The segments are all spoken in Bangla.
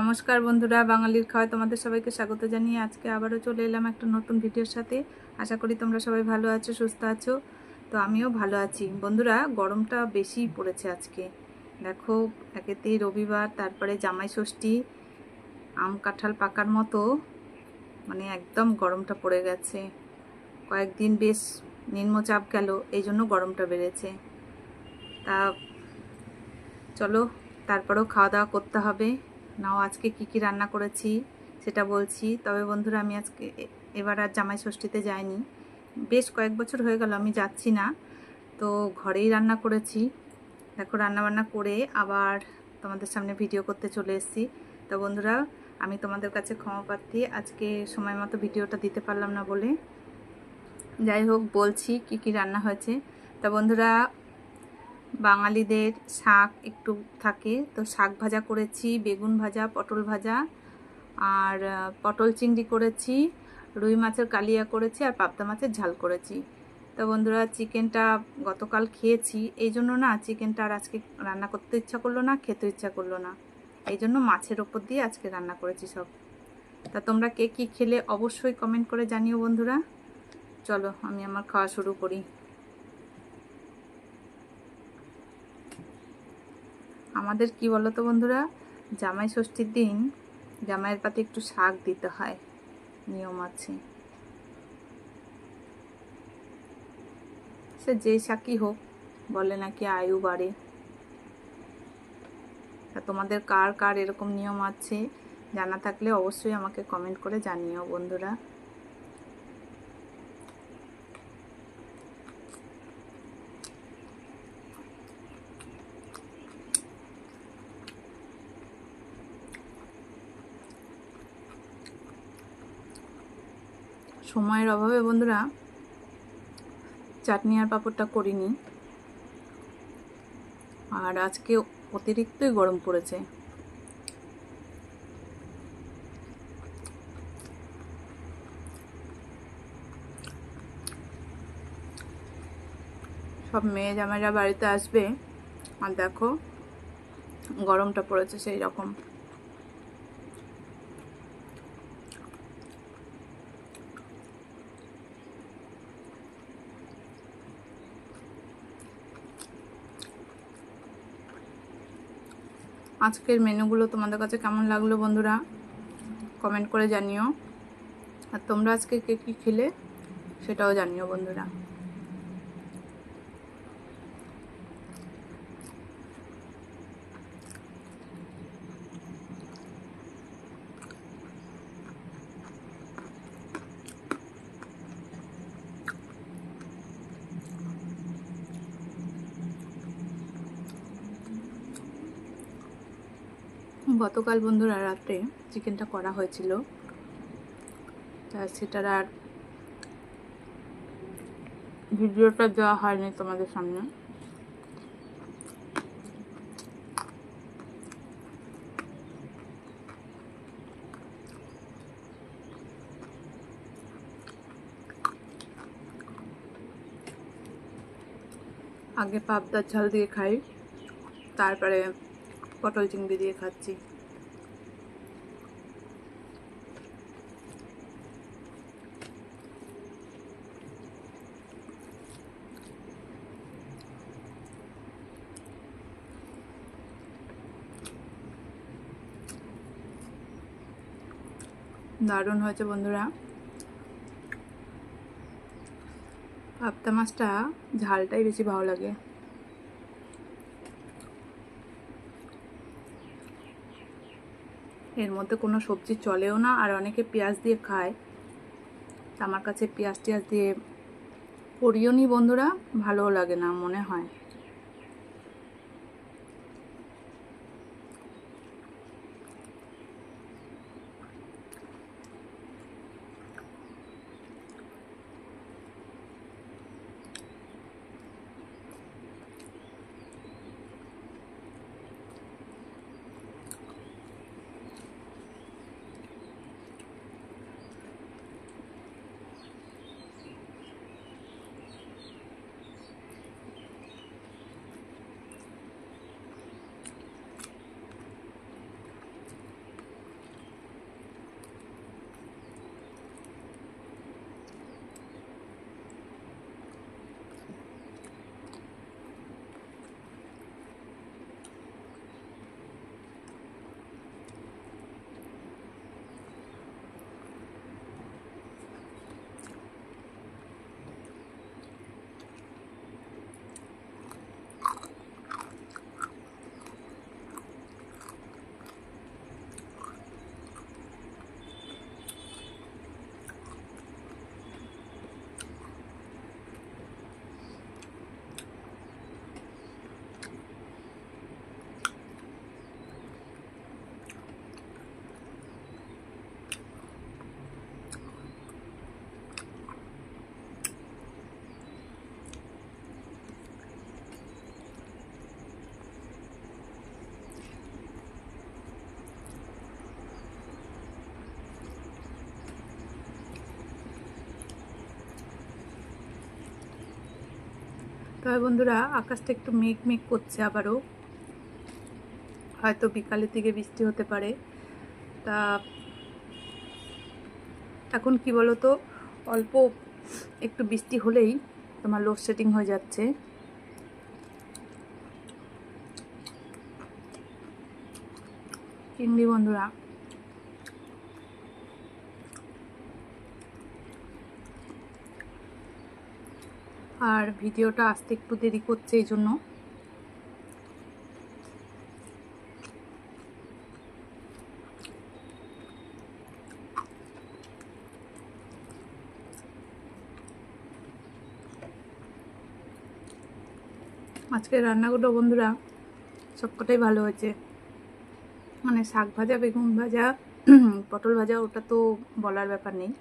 নমস্কার বন্ধুরা, বাঙালির খাওয়ায় তোমাদের সবাইকে স্বাগত জানিয়ে আজকে আবারও চলে এলাম একটা নতুন ভিডিওর সাথে। আশা করি তোমরা সবাই ভালো আছো, সুস্থ আছো। তো আমিও ভালো আছি। বন্ধুরা, গরমটা বেশি পড়েছে আজকে। দেখো একেতেই রবিবার, তারপরে জামাই ষষ্ঠী, আম কাঁঠাল পাকার মতো মানে একদম গরমটা পড়ে গেছে। কয়েকদিন বেশ নিম্নচাপ গেল, এই জন্য গরমটা বেড়েছে। তা চলো, তারপরেও খাওয়া দাওয়া করতে হবে। নাও, আজকে কি কি রান্না করেছি সেটা বলছি। তবে বন্ধুরা, আমি আজকে এবার আর জামাই ষষ্ঠীতে যাইনি বেশ কয়েক বছর হয়ে গেল, আমি যাচ্ছি না। তো ঘরেই রান্না করেছি। দেখো রান্না বান্না করে আবার তোমাদের সামনে ভিডিও করতে চলে এসেছি। তো বন্ধুরা, আমি তোমাদের কাছে ক্ষমা প্রার্থী। আজকে সময় মতো ভিডিওটা দিতে পারলাম না বলে। যাই হোক, বলছি কি কি রান্না হয়েছে। তা বন্ধুরা বাঙালিদের শাক একটু থাকে। তো শাক ভাজা করেছি, বেগুন ভাজা, পটল ভাজা, আর পটল চিংড়ি করেছি, রুই মাছের কালিয়া করেছি, আর পাবদা মাছের ঝাল করেছি। তো বন্ধুরা, চিকেনটা গতকাল খেয়েছি। এই জন্য না, চিকেনটা আর আজকে রান্না করতে ইচ্ছা করল না, খেতে ইচ্ছা করল না। এই জন্য মাছের ওপর দিয়ে আজকে রান্না করেছি সব। তা তোমরা কে কী খেলে অবশ্যই কমেন্ট করে জানিও বন্ধুরা। চলো, আমি আমার খাওয়া শুরু করি। আমাদের কি বলো তো বন্ধুরা? জামাই ষষ্ঠীর দিন জামাইয়ের পাতে একটু শাক দিতে হয়। নিয়ম আছে। সে যে শাকই হোক, বলে নাকি আয়ু বাড়ে। তা তোমাদের কার কার এরকম নিয়ম আছে? জানা থাকলে অবশ্যই আমাকে কমেন্ট করে জানিও বন্ধুরা। সময়ের অভাবে বন্ধুরা চাটনি আর পাঁপড়টা করিনি। আর আজকে অতিরিক্তই গরম পড়েছে। সব মেয়ে জামাইরা বাড়িতে আসবে। আর দেখো, গরমটা পড়েছে সেই রকম আজকের মেনুগুলো তোমাদের কাছে কেমন লাগল বন্ধুরা? কমেন্ট করে জানিও। আর তোমরা আজকে কে কী খেলে সেটাও জানিও বন্ধুরা। গতকাল বন্ধুরা রাত্রে চিকেনটা করা হয়েছিল। তা সেটার আর ভিডিওটা দেওয়া হয়নি তোমাদের সামনে। আগে পাবদার ঝাল দিয়ে খাই, তারপরে পটল চিংড়ি দিয়ে খাচ্ছি। দারুণ হয়েছে বন্ধুরা। পাবদা মাছটা ঝালটাই বেশি ভালো লাগে। এর মধ্যে কোনো সবজি চলেও না, আর অনেকে পেঁয়াজ দিয়ে খায়। আমার কাছে পেঁয়াজ টিয়াজ দিয়ে করিও নি বন্ধুরা, ভালোও লাগে না মনে হয়। তবে বন্ধুরা, আকাশটা একটু মেঘ মেঘ করছে আবারও। হয়তো বিকালের দিকে বৃষ্টি হতে পারে। তা এখন কি বলো তো অল্প একটু বৃষ্টি হলেই তোমার লোডশেডিং হয়ে যাচ্ছে। চিংড়ি বন্ধুরা আর ভিডিওটা আসতে একটু দেরি করছে এই জন্য। আজকে রান্নাগুলো বন্ধুরা সবকটাই ভালো হয়েছে। মানে শাক ভাজা, বেগুন ভাজা, পটল ভাজা, ওটা তো বলার ব্যাপার নেই।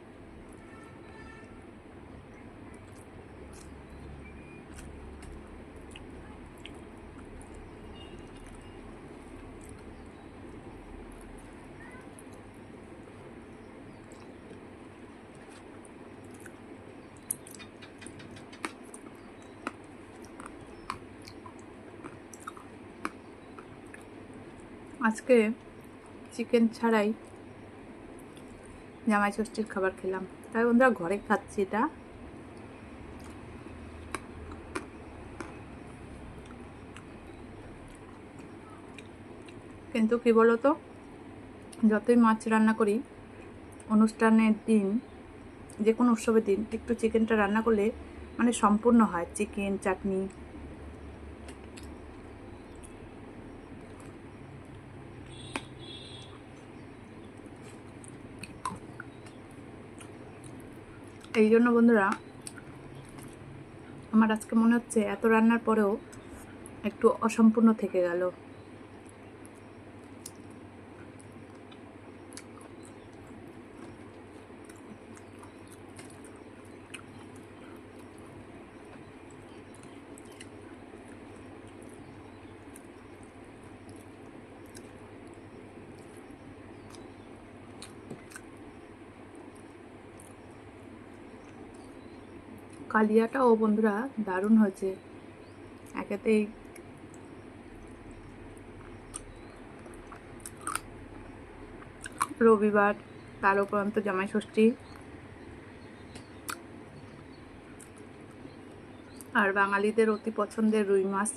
আজকে চিকেন ছাড়াই জামাই ষষ্ঠীর খাবার খেলাম। তাই বন্ধুরা ঘরে খাচ্ছি এটা। কিন্তু কি বলতো, যতই মাছ রান্না করি, অনুষ্ঠানের দিন যে কোনো উৎসবের দিন, একটু চিকেনটা রান্না করলে মানে সম্পূর্ণ হয়। চিকেন চাটনি এই জন্য বন্ধুরা আমার আজকে মনে হচ্ছে এত রান্নার পরেও একটু অসম্পূর্ণ থেকে গেল। কালিয়াটাও বন্ধুরা দারুণ হয়েছে। একেতেই রবিবার, তার উপরন্ত জামাই ষষ্ঠী। আর বাঙালিদের অতি পছন্দের রুই মাছ।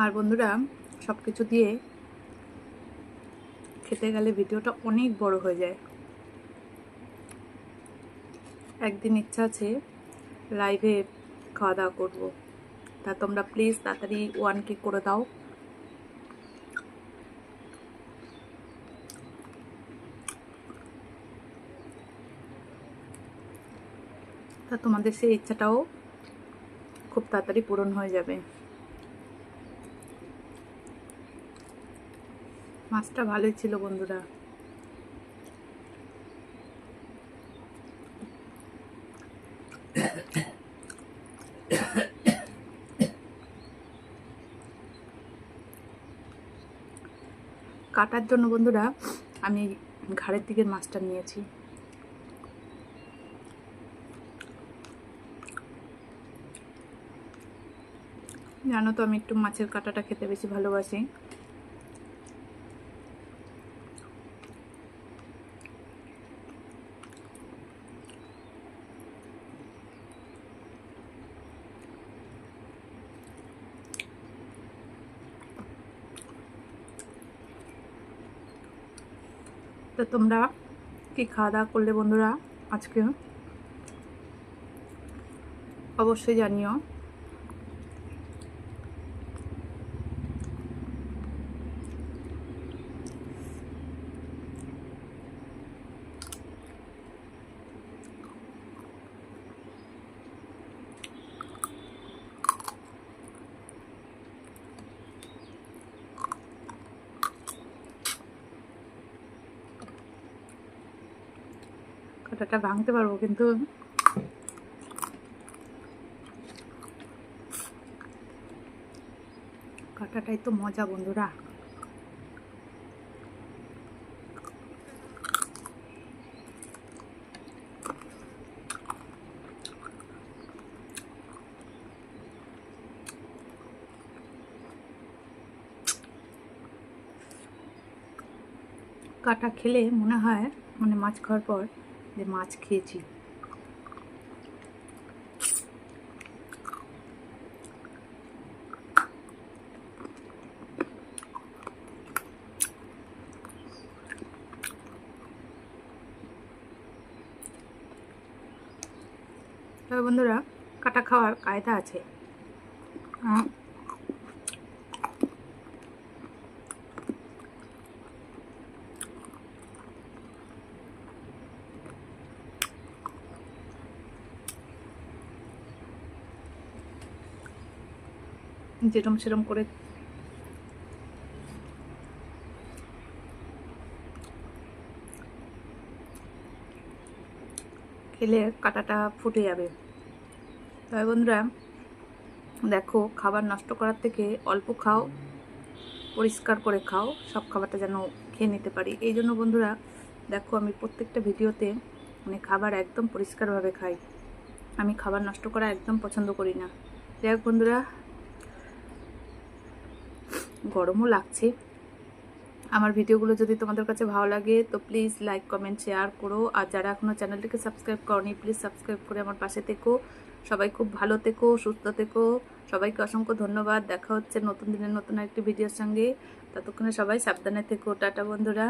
আর বন্ধুরা সব কিছু দিয়ে খেতে গেলে ভিডিওটা অনেক বড় হয়ে যায়। একদিন ইচ্ছা আছে লাইভে খাওয়া দাওয়া করব। তা তোমরা প্লিজ তাড়াতাড়ি ওয়ান কে করে দাও। তা তোমাদের সেই ইচ্ছাটাও খুব তাড়াতাড়ি পূরণ হয়ে যাবে। মাছটা ভালোই ছিল বন্ধুরা। কাটার জন্য বন্ধুরা, আমি ঘাড়ের দিকের মাছটা নিয়েছি। জানো তো, আমি একটু মাছের কাঁটাটা খেতে বেশি ভালোবাসি। তো তোমরা কি খাওয়া দাওয়া করলে বন্ধুরা? আজকে অবশ্যই জানিও। কাঁটাটা ভাঙতে পারব, কিন্তু কাটাটাই তো মজা বন্ধুরা। কাটা খেলে মনে হয় মানে মাছ খাওয়ার পর যে মাছ খেয়েছি। বন্ধুরা কাটা খাওয়ার কায়দা আছে। যেরম সেরম করে। খেলে কাটাটা ফুটে যাবে। তবে বন্ধুরা, দেখো, খাবার নষ্ট করার থেকে অল্প খাও, পরিষ্কার করে খাও, সব খাবারটা যেন খেয়ে নিতে পারি। এই জন্য বন্ধুরা, দেখো, আমি প্রত্যেকটা ভিডিওতে মানে খাবার একদম পরিষ্কারভাবে খাই। আমি খাবার নষ্ট করা একদম পছন্দ করি না। যাই বন্ধুরা গরমও লাগছে। আমার ভিডিওগুলো যদি তোমাদের কাছে ভালো লাগে, তো প্লিজ লাইক কমেন্ট শেয়ার করো। আর যারা এখনও চ্যানেলটিকে সাবস্ক্রাইব করনি প্লিজ সাবস্ক্রাইব করে আমার পাশে থেকো। সবাই খুব ভালো থেকো, সুস্থ থেকো। সবাইকে অসংখ্য ধন্যবাদ। দেখা হচ্ছে নতুন দিনের নতুন একটি ভিডিওর সঙ্গে। ততক্ষণে সবাই সাবধানে থেকো। টাটা বন্ধুরা।